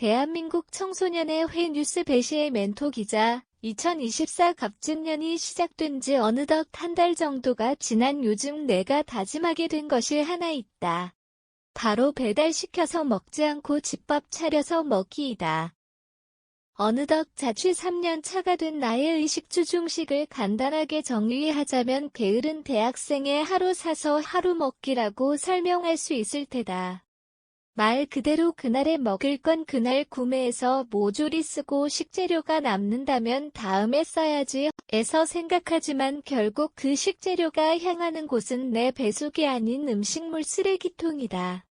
대한민국 청소년의 회 뉴스 배시의 멘토 기자 2024 갑진년이 시작된 지 어느덧 한 달 정도가 지난 요즘 내가 다짐하게 된 것이 하나 있다. 바로 배달시켜서 먹지 않고 집밥 차려서 먹기이다. 어느덧 자취 3년 차가 된 나의 의식주 중식을 간단하게 정리하자면 게으른 대학생의 하루 사서 하루 먹기라고 설명할 수 있을 테다. 말 그대로 그날에 먹을 건 그날 구매해서 모조리 쓰고 식재료가 남는다면 다음에 써야지 에서 생각하지만 결국 그 식재료가 향하는 곳은 내 배속이 아닌 음식물 쓰레기통이다.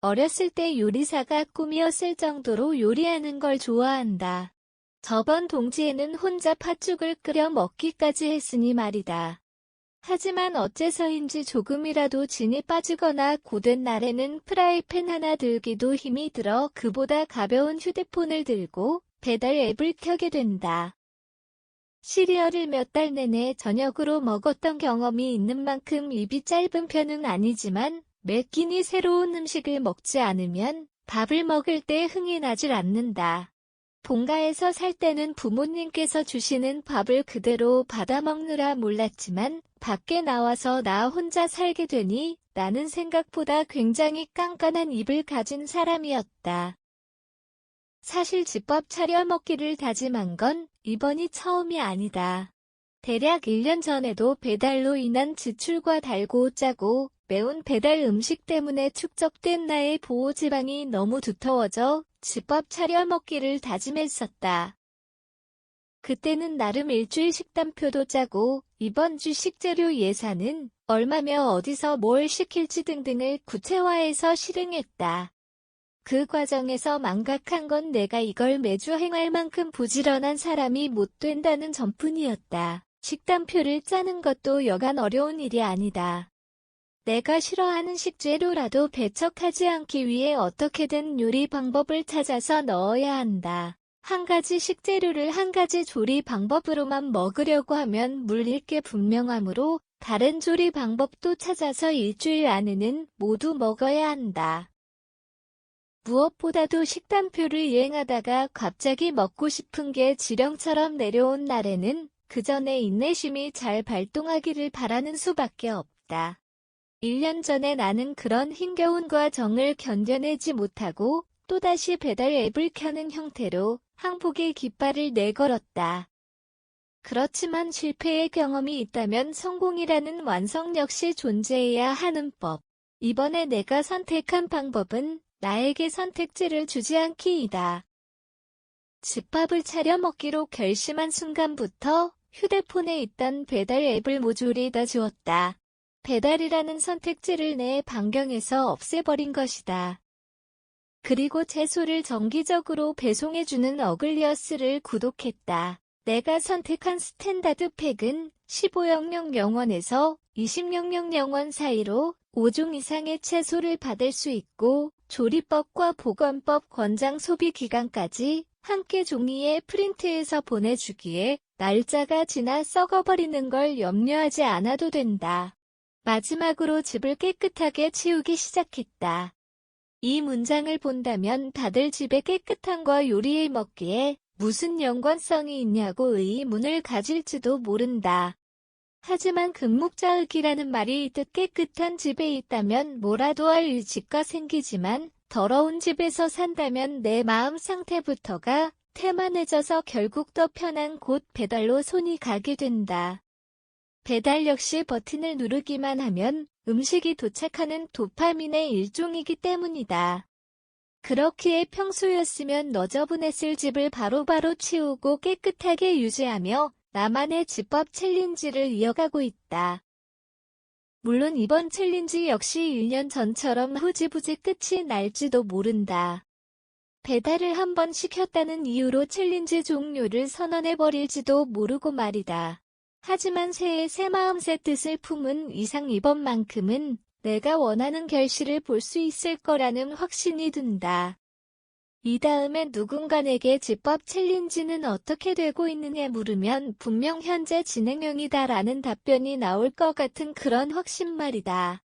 어렸을 때 요리사가 꿈이었을 정도로 요리하는 걸 좋아한다. 저번 동지에는 혼자 팥죽을 끓여 먹기까지 했으니 말이다. 하지만 어째서인지 조금이라도 진이 빠지거나 고된 날에는 프라이팬 하나 들기도 힘이 들어 그보다 가벼운 휴대폰을 들고 배달 앱을 켜게 된다. 시리얼을 몇 달 내내 저녁으로 먹었던 경험이 있는 만큼 입이 짧은 편은 아니지만 매 끼니 새로운 음식을 먹지 않으면 밥을 먹을 때 흥이 나질 않는다. 본가에서 살 때는 부모님께서 주시는 밥을 그대로 받아 먹느라 몰랐지만 밖에 나와서 나 혼자 살게 되니 나는 생각보다 굉장히 깐깐한 입을 가진 사람이었다. 사실 집밥 차려 먹기를 다짐한 건 이번이 처음이 아니다. 대략 1년 전에도 배달로 인한 지출과 달고 짜고 매운 배달 음식 때문에 축적된 나의 보호 지방이 너무 두터워져 집밥 차려 먹기를 다짐했었다. 그때는 나름 일주일 식단표도 짜고 이번 주 식재료 예산은 얼마며 어디서 뭘 시킬지 등등을 구체화해서 실행했다. 그 과정에서 망각한 건 내가 이걸 매주 행할 만큼 부지런한 사람이 못 된다는 점뿐이었다. 식단표를 짜는 것도 여간 어려운 일이 아니다. 내가 싫어하는 식재료라도 배척하지 않기 위해 어떻게든 요리 방법을 찾아서 넣어야 한다. 한 가지 식재료를 한 가지 조리 방법으로만 먹으려고 하면 물릴 게 분명하므로 다른 조리 방법도 찾아서 일주일 안에는 모두 먹어야 한다. 무엇보다도 식단표를 이행하다가 갑자기 먹고 싶은 게 지령처럼 내려온 날에는 그 전에 인내심이 잘 발동하기를 바라는 수밖에 없다. 1년 전에 나는 그런 힘겨운 과정을 견뎌내지 못하고 또다시 배달 앱을 켜는 형태로 항복의 깃발을 내걸었다. 그렇지만 실패의 경험이 있다면 성공이라는 완성 역시 존재해야 하는 법. 이번에 내가 선택한 방법은 나에게 선택지를 주지 않기이다. 집밥을 차려 먹기로 결심한 순간부터 휴대폰에 있던 배달 앱을 모조리 다 지웠다. 배달이라는 선택지를 내 반경에서 없애버린 것이다. 그리고 채소를 정기적으로 배송해주는 어글리어스를 구독했다. 내가 선택한 스탠다드 팩은 1500영원에서 2000영원 사이로 5종 이상의 채소를 받을 수 있고 조리법과 보관법 권장 소비 기간까지 함께 종이에 프린트해서 보내주기에 날짜가 지나 썩어버리는 걸 염려하지 않아도 된다. 마지막으로 집을 깨끗하게 치우기 시작했다. 이 문장을 본다면 다들 집에 깨끗한 거 요리해 먹기에 무슨 연관성이 있냐고 의문을 가질지도 모른다. 하지만 금묵자흙이라는 말이 뜻 깨끗한 집에 있다면 뭐라도 할 의지가 생기지만 더러운 집에서 산다면 내 마음 상태부터가 태만해져서 결국 더 편한 곳 배달로 손이 가게 된다. 배달 역시 버튼을 누르기만 하면 음식이 도착하는 도파민의 일종이기 때문이다. 그렇기에 평소였으면 너저분했을 집을 바로바로 바로 치우고 깨끗하게 유지하며 나만의 집밥 챌린지를 이어가고 있다. 물론 이번 챌린지 역시 1년 전처럼 후지부지 끝이 날지도 모른다. 배달을 한번 시켰다는 이유로 챌린지 종료를 선언해버릴지도 모르고 말이다. 하지만 새해 새마음 새 뜻을 품은 이상 이번만큼은 내가 원하는 결실을 볼 수 있을 거라는 확신이 든다. 이 다음에 누군가에게 집밥 챌린지는 어떻게 되고 있느냐 물으면 분명 현재 진행형이다 라는 답변이 나올 것 같은 그런 확신 말이다.